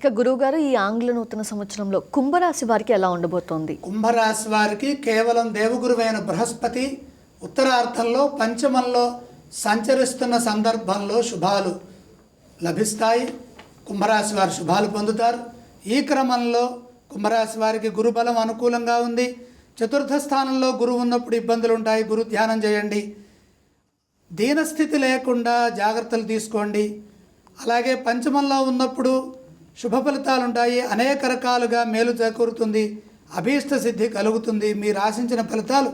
ఇక గురువుగారు ఈ ఆంగ్ల నూతన సంవత్సరంలో కుంభరాశి వారికి ఎలా ఉండబోతోంది? కుంభరాశి వారికి కేవలం దేవగురువైన బృహస్పతి ఉత్తరార్థంలో పంచమంలో సంచరిస్తున్న సందర్భంలో శుభాలు లభిస్తాయి. కుంభరాశి వారు శుభాలు పొందుతారు. ఈ క్రమంలో కుంభరాశి వారికి గురుబలం అనుకూలంగా ఉంది. చతుర్థ స్థానంలో గురువు ఉన్నప్పుడు ఇబ్బందులు ఉంటాయి. గురు ధ్యానం చేయండి. దీనస్థితి లేకుండా జాగ్రత్తలు తీసుకోండి. అలాగే పంచమంలో ఉన్నప్పుడు శుభ ఫలితాలు ఉంటాయి అనేక రకాలుగా మేలు చేకూరుతుంది. అభీష్ట సిద్ధి కలుగుతుంది. మీరు ఆశించిన ఫలితాలు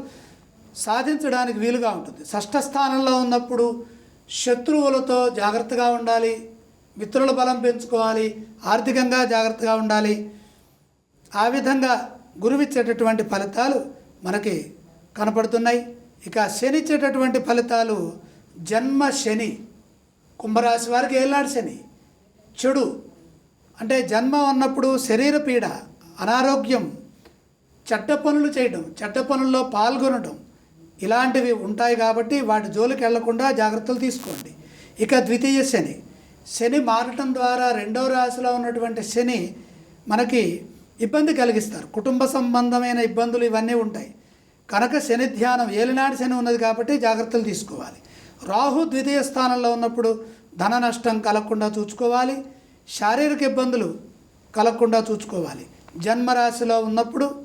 సాధించడానికి వీలుగా ఉంటుంది. షష్ఠ స్థానంలో ఉన్నప్పుడు శత్రువులతో జాగ్రత్తగా ఉండాలి. మిత్రుల బలం పెంచుకోవాలి. ఆర్థికంగా జాగ్రత్తగా ఉండాలి. ఆ విధంగా గురువిచ్చేటటువంటి ఫలితాలు మనకి కనపడుతున్నాయి. ఇక శని ఇచ్చేటటువంటి ఫలితాలు జన్మ శని. కుంభరాశి వారికి ఏలాడు శని. చెడు అంటే జన్మ అన్నప్పుడు శరీర పీడ అనారోగ్యం చెడ్డ పనులు చేయడం చెడ్డ పనుల్లో పాల్గొనడం ఇలాంటివి ఉంటాయి కాబట్టి వాటి జోలికి వెళ్ళకుండా జాగ్రత్తలు తీసుకోండి. ఇక ద్వితీయ శని. శని మారటం ద్వారా రెండవ రాశిలో ఉన్నటువంటి శని మనకి ఇబ్బంది కలిగిస్తారు. కుటుంబ సంబంధమైన ఇబ్బందులు ఇవన్నీ ఉంటాయి. కనుక శని ధ్యానం ఏలినాడు శని ఉన్నది కాబట్టి జాగ్రత్తలు తీసుకోవాలి. రాహు ద్వితీయ స్థానంలో ఉన్నప్పుడు ధన నష్టం కలగకుండా చూసుకోవాలి. శారీరక ఇబ్బందులు కలగకుండా చూసుకోవాలి. జన్మరాశిలో ఉన్నప్పుడు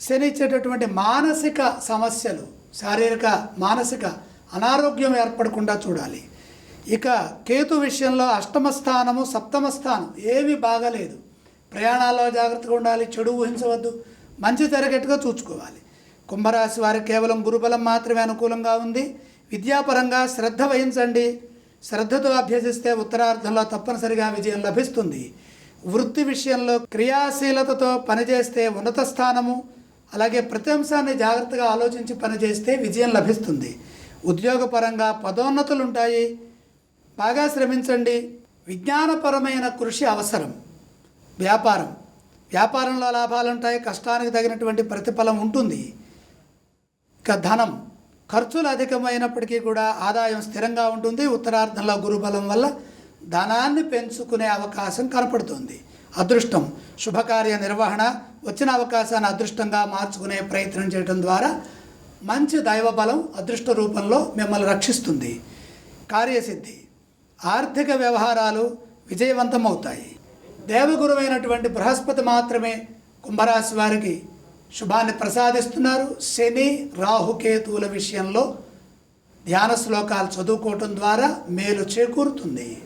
శని ఇచ్చేటటువంటి మానసిక సమస్యలు శారీరక మానసిక అనారోగ్యం ఏర్పడకుండా చూడాలి. ఇక కేతు విషయంలో అష్టమ స్థానము సప్తమ స్థానం ఏమీ బాగలేదు. ప్రయాణాల్లో జాగ్రత్తగా ఉండాలి చెడు ఊహించవద్దు మంచి జరిగేట్టుగా చూసుకోవాలి. కుంభరాశి వారికి కేవలం గురుబలం మాత్రమే అనుకూలంగా ఉంది. విద్యాపరంగా శ్రద్ధ వహించండి. శ్రద్ధతో అభ్యసిస్తే ఉత్తరార్ధంలో తప్పనిసరిగా విజయం లభిస్తుంది. వృత్తి విషయంలో క్రియాశీలతతో పనిచేస్తే ఉన్నత స్థానము అలాగే ప్రతి అంశాన్ని జాగ్రత్తగా ఆలోచించి పనిచేస్తే విజయం లభిస్తుంది. ఉద్యోగపరంగా పదోన్నతులు ఉంటాయి బాగా శ్రమించండి. విజ్ఞానపరమైన కృషి అవసరం. వ్యాపారం. వ్యాపారంలో లాభాలు ఉంటాయి కష్టానికి తగినటువంటి ప్రతిఫలం ఉంటుంది. ఇక ధనం. ఖర్చులు అధికమైనప్పటికీ కూడా ఆదాయం స్థిరంగా ఉంటుంది. ఉత్తరార్ధంలో గురుబలం వల్ల ధనాన్ని పెంచుకునే అవకాశం కనపడుతుంది. అదృష్టం. శుభకార్య నిర్వహణ వచ్చిన అవకాశాన్ని అదృష్టంగా మార్చుకునే ప్రయత్నం చేయడం ద్వారా మంచి దైవబలం అదృష్ట రూపంలో మిమ్మల్ని రక్షిస్తుంది. కార్యసిద్ధి. ఆర్థిక వ్యవహారాలు విజయవంతమవుతాయి. దేవగురువైనటువంటి బృహస్పతి మాత్రమే కుంభరాశి వారికి శుభాన్ని ప్రసాదిస్తున్నారు. శని రాహుకేతువుల విషయంలో ధ్యాన శ్లోకాలు చదువుకోవటం ద్వారా మేలు చేకూరుతుంది.